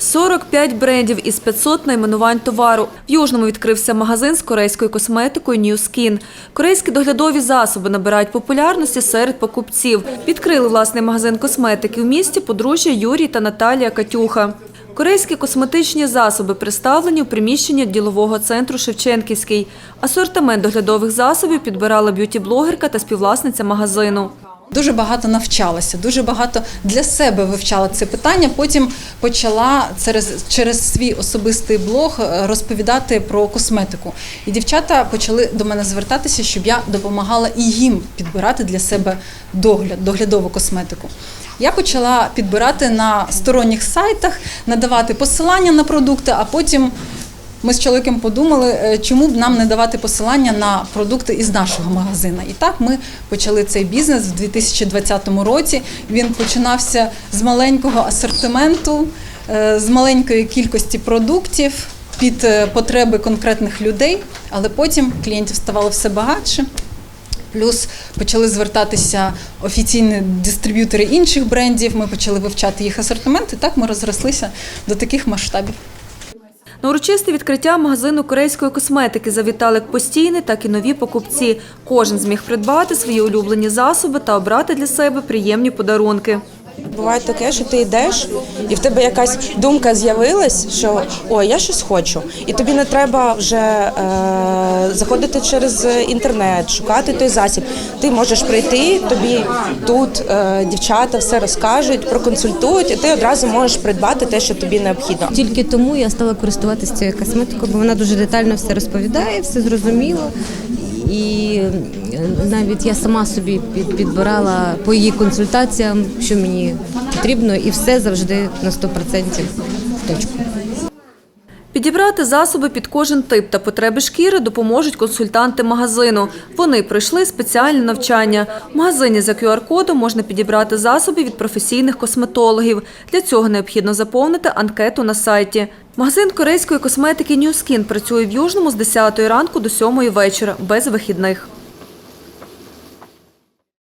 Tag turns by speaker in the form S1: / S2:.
S1: 45 брендів із 500 найменувань товару. В Южному відкрився магазин з корейською косметикою New Skin. Корейські доглядові засоби набирають популярності серед покупців. Відкрили власний магазин косметики в місті подружжя Юрій та Наталія Катюха. Корейські косметичні засоби представлені у приміщенні ділового центру Шевченківський. Асортимент доглядових засобів підбирала б'юті-блогерка та співвласниця магазину.
S2: Дуже багато навчалася, дуже багато для себе вивчала це питання. Потім почала через, через свій особистий блог е, розповідати про косметику. І дівчата почали до мене звертатися, щоб я допомагала і їм підбирати для себе догляд, доглядову косметику. Я почала підбирати на сторонніх сайтах, надавати посилання на продукти, а потім ми з чоловіком подумали, е, чому б нам не давати посилання на продукти із нашого магазину. І так ми почали цей бізнес в 2020 році. Він починався з маленького асортименту, е, з маленької кількості продуктів під е, потреби конкретних людей, але потім клієнтів ставало все багатше. Плюс почали звертатися офіційні дистриб'ютори інших брендів. Ми почали вивчати їх асортимент, і так ми розрослися до таких масштабів.
S1: На урочисте відкриття магазину корейської косметики завітали як постійні, так і нові покупці. Кожен зміг придбати свої улюблені засоби та обрати для себе приємні подарунки.
S3: Буває таке, що ти йдеш, і в тебе якась думка з'явилась, що о, я щось хочу, і тобі не треба вже е, заходити через інтернет, шукати той засіб. Ти можеш прийти, тобі тут е, дівчата все розкажуть, проконсультують, і ти одразу можеш придбати те, що тобі необхідно.
S4: Тільки тому я стала користуватися цією косметикою, бо вона дуже детально все розповідає, все зрозуміло. І е, навіть я сама собі підбирала по її консультаціям, що мені потрібно, і все завжди на 100% в точку.
S1: Підібрати засоби під кожен тип та потреби шкіри допоможуть консультанти магазину. Вони пройшли спеціальне навчання. В магазині за QR-кодом можна підібрати засоби від професійних косметологів. Для цього необхідно заповнити анкету на сайті. Магазин корейської косметики New Skin працює в Южному з 10 ранку до 7 вечора без вихідних.